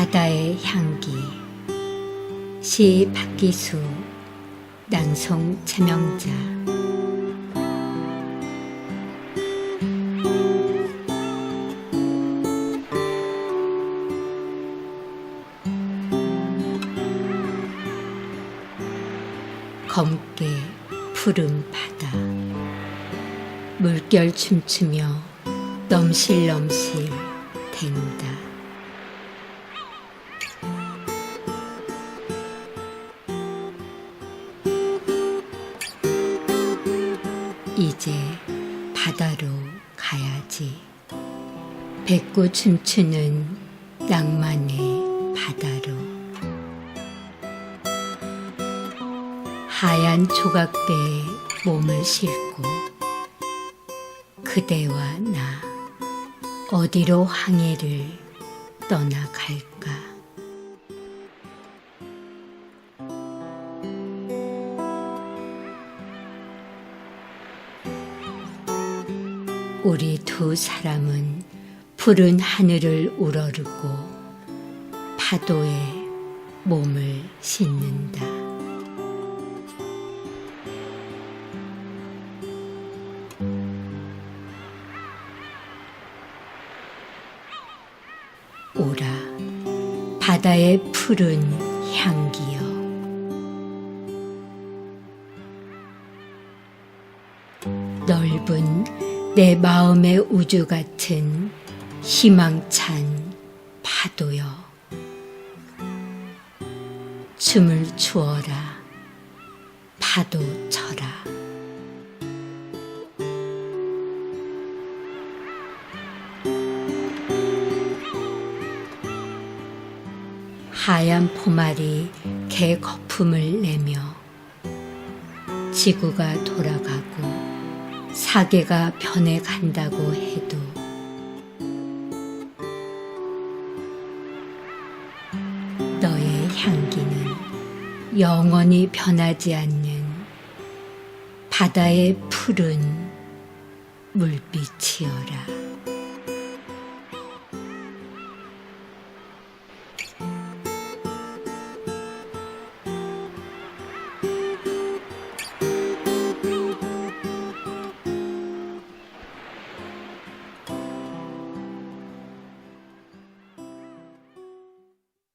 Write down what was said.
바다의 향기. 시 박기수 낭송 최명자. 검게 푸른 바다. 물결 춤추며 넘실넘실 댄다 이제 바다로 가야지. 배꼽 춤추는 낭만의 바다로. 하얀 조각배에 몸을 싣고 그대와 나 어디로 항해를 떠나갈까 우리 두 사람은 푸른 하늘을 우러르고 파도에 몸을 싣는다. 오라 바다의 푸른 향기여 넓은 내 마음의 우주 같은 희망찬 파도여. 춤을 추어라 파도 쳐라. 하얀 포말이 개 거품을 내며 지구가 돌아가고 사계가 변해간다고 해도 너의 향기는 영원히 변하지 않는 바다의 푸른 물빛이여라.